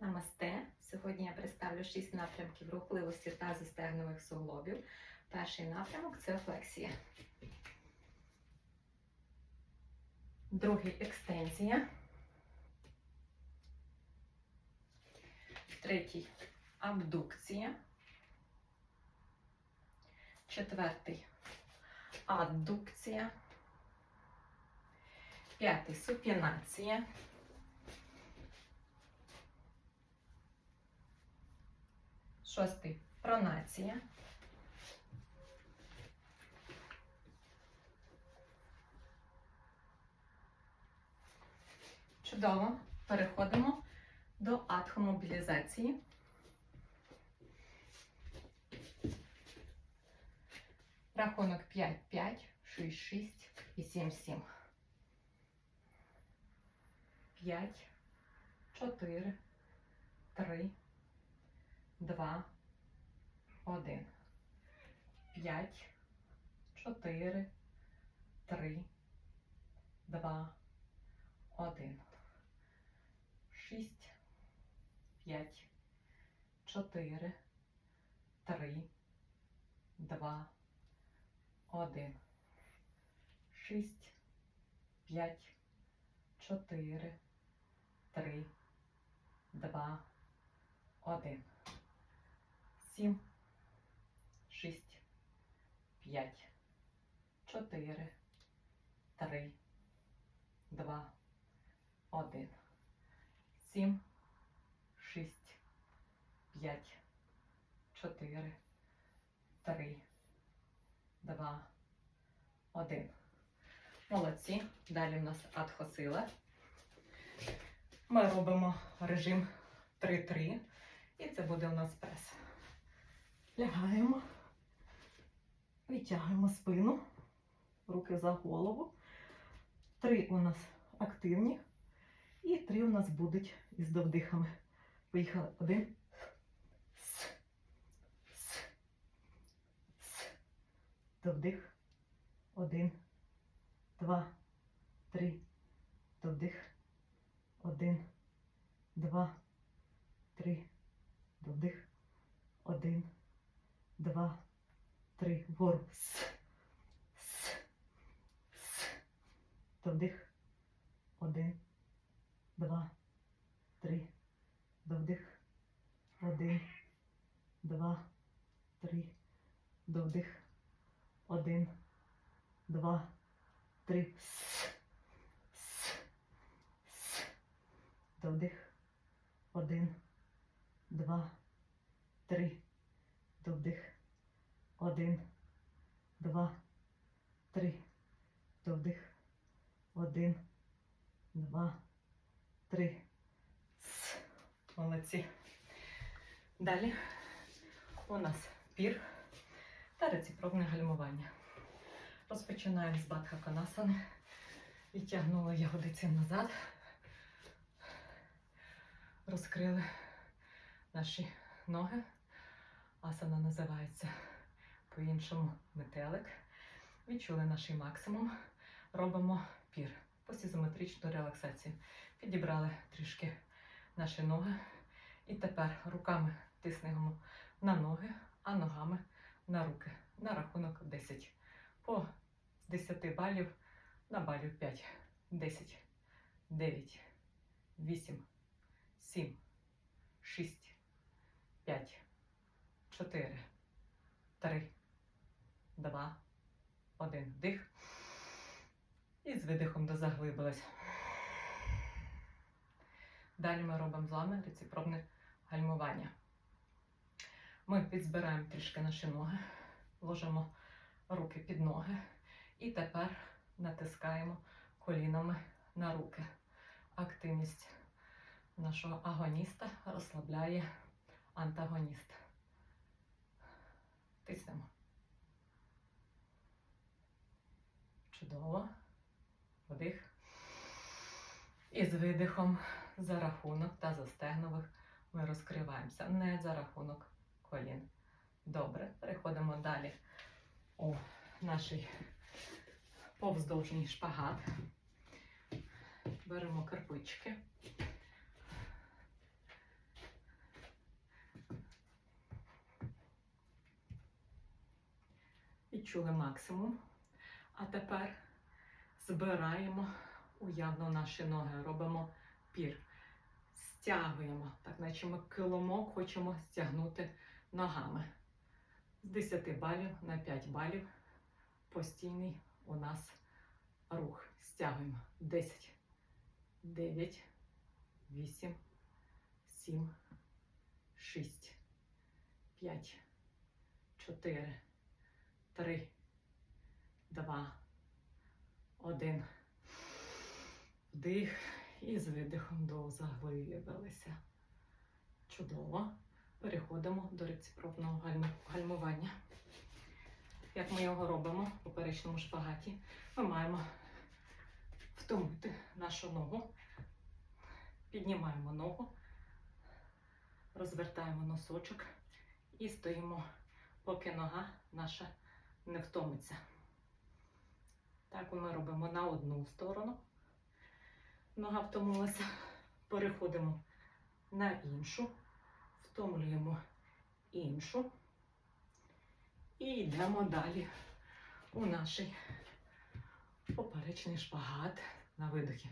Намасте. Сьогодні я представлю 6 напрямків рухливості та застегнових суглобів. Перший напрямок це флексія. Другий екстензія. Третій абдукція. Четвертий аддукція. П'ятий супінація. Шостий пронація. Чудово. Переходимо до атхомобілізації. Рахунок 5, 5, 6, 6 і 7, 7. 5, 4, 3, 2, 1. 5, 4, 3, 2, 1. 6, 5, 4, 3, 2, 1. 6, 5, 4, 3, 2, 1. 7, 6, 5, 4, 3, 2, 1. 7, 6, 5, 4, 3, 2, 1. Молодці. Далі в нас адхосила. Ми робимо режим 3-3. І це буде у нас прес. Лягаємо, витягуємо спину, руки за голову. Три у нас активні. І три у нас будуть із довдихами. Поїхали. Один. С. С. С. Довдих. Один. Два. Три. Довдих. Один. Два. Три. Довдих. Один. Два. Три. Вгору. С. С. С. Довдих. Один. Два. Три. Довдих. Один. Два. Три. Довдих. Один. Два. Три. С. С. С. Довдих. Один. Два. Три. Довдих. Один. Два. Три. Довдих. Один. Два. Три. С. Молодці. Далі у нас пір та реципровне гальмування. Розпочинаємо з Бадха Конасани. Відтягнули ягодиці назад. Розкрили наші ноги. Асана називається по-іншому метелик. Відчули наш максимум. Робимо пір. Постізометричну релаксацію. Підібрали трішки наші ноги. І тепер руками тиснемо на ноги, а ногами на руки. На рахунок 10. По з 10 балів на балів 5. 10, 9, 8, 7, 6, 5, 4, 3, 2, 1. Вдих. І з видихом дозаглибились. Далі ми робимо з вами реципровне гальмування. Ми підзбираємо трішки наші ноги, ложимо руки під ноги і тепер натискаємо колінами на руки. Активність нашого агоніста розслабляє антагоніст. Тиснемо. Чудово. Вдих. І з видихом за рахунок та застегнових ми розкриваємося. Не за рахунок колін. Добре. Переходимо далі у нашій повздовжній шпагат. Беремо кирпички. Відчули максимум. А тепер збираємо уявно наші ноги, робимо пір. Стягуємо, так наче ми килимок хочемо стягнути ногами. З 10 балів на 5 балів постійний у нас рух. Стягуємо 10, 9, 8, 7, 6, 5, 4, 3, 2, 1. Вдих і з видихом дозаглибилися. Чудово. Переходимо до реципровного гальм- гальмування. Як ми його робимо в поперечному шпагаті, ми маємо втомити нашу ногу, піднімаємо ногу, розвертаємо носочок і стоїмо, поки нога наша не втомиться. Так ми робимо на одну сторону. Нога втомилася. Переходимо на іншу, втомлюємо іншу. І йдемо далі у наш поперечний шпагат на видохі.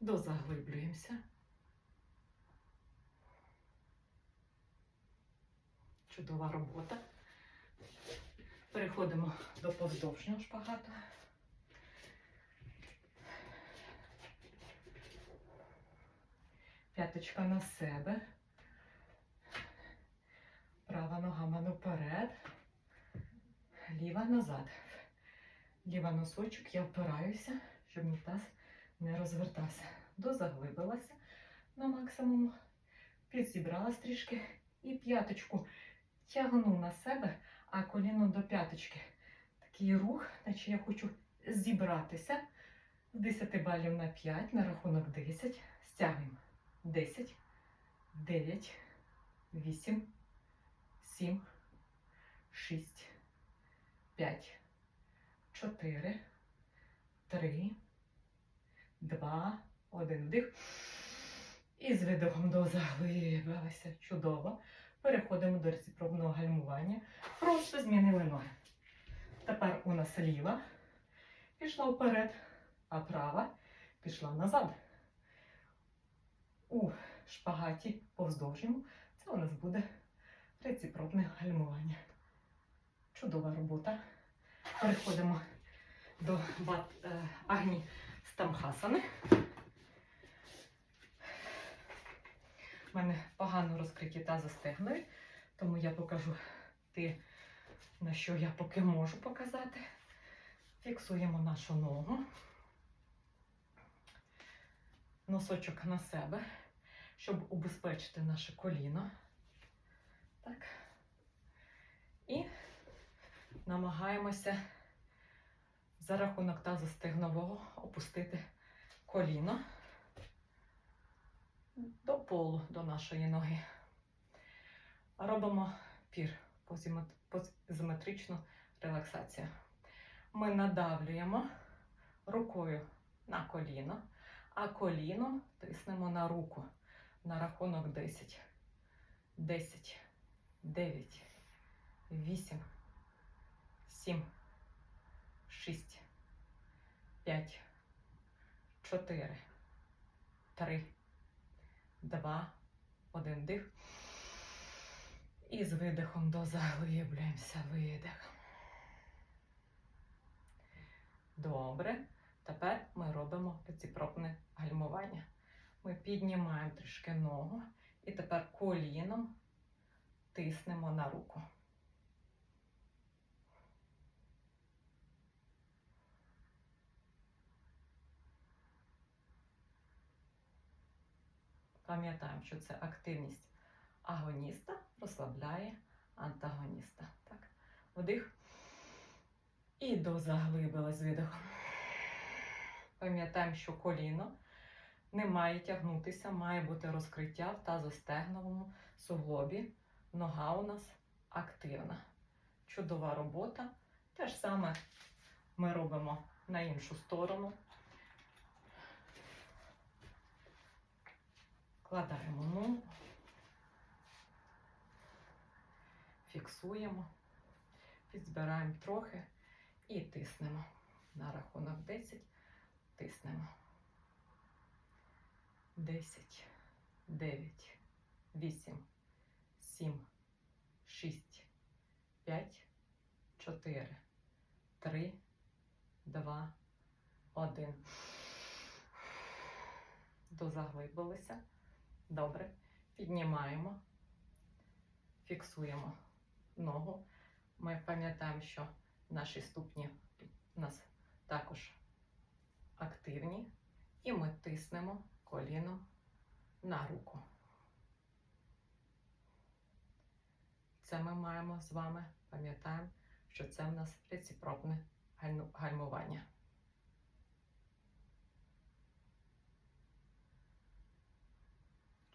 Дозаглиблюємося. Чудова робота. Переходимо до повздовжнього шпагату. П'яточка на себе. Права нога мене вперед. Ліва назад. Ліва носочок, я впираюся, щоб мій таз не розвертався. Дозаглибилася на максимум. Підзібралась трішки і п'яточку тягну на себе, а коліно до п'яточки. Такий рух, наче я хочу зібратися з 10 балів на 5 на рахунок 10. Стягуємо. 10, 9, 8, 7, 6, 5, 4, 3, 2, 1. Вдих. І з видохом дозаглибилися. Чудово. Переходимо до реципробного гальмування. Просто змінили ноги. Тепер у нас ліва пішла вперед, а права пішла назад. У шпагаті повздовжньому це у нас буде реципробне гальмування. Чудова робота. Переходимо до е, агні стамхасани. У мене погано розкриті та стегною, тому я покажу те, на що я поки можу показати. Фіксуємо нашу ногу, носочок на себе, щоб убезпечити наше коліно. Так. І намагаємося за рахунок тазостегнового опустити коліно до полу, до нашої ноги. Робимо пір, позіме- позиметричну релаксацію. Ми надавлюємо рукою на коліно, а коліном тиснемо на руку на рахунок 10. 10, 9, 8, 7, 6, 5, 4, 3, Два, один дих. І з видихом дозаглиблюємося видих. Добре. Тепер ми робимо реципропне гальмування. Ми піднімаємо трішки ногу і тепер коліном тиснемо на руку. Пам'ятаємо, що це активність агоніста розслабляє антагоніста. Так. Вдих. І дозаглибилась видихом. Пам'ятаємо, що коліно не має тягнутися, має бути розкриття в тазостегновому суглобі. Нога у нас активна. Чудова робота. Те ж саме ми робимо на іншу сторону. Вкладаємо ногу. фіксуємо, підзбираємо трохи і тиснемо. На рахунок 10 тиснемо. 10, 9, 8, 7, 6, 5, 4, 3, 2, 1. Дозаглибилися. Добре. Піднімаємо, фіксуємо ногу. Ми пам'ятаємо, що наші ступні у нас також активні. І ми тиснемо коліном на руку. Це ми маємо з вами, пам'ятаємо, що це в нас реципрокне гальмування.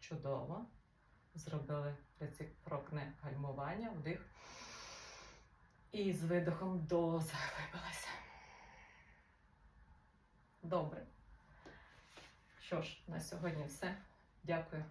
Чудово. Зробили реципрокне гальмування, вдих. І з видихом до заглибилася. Добре. Що ж, на сьогодні все. Дякую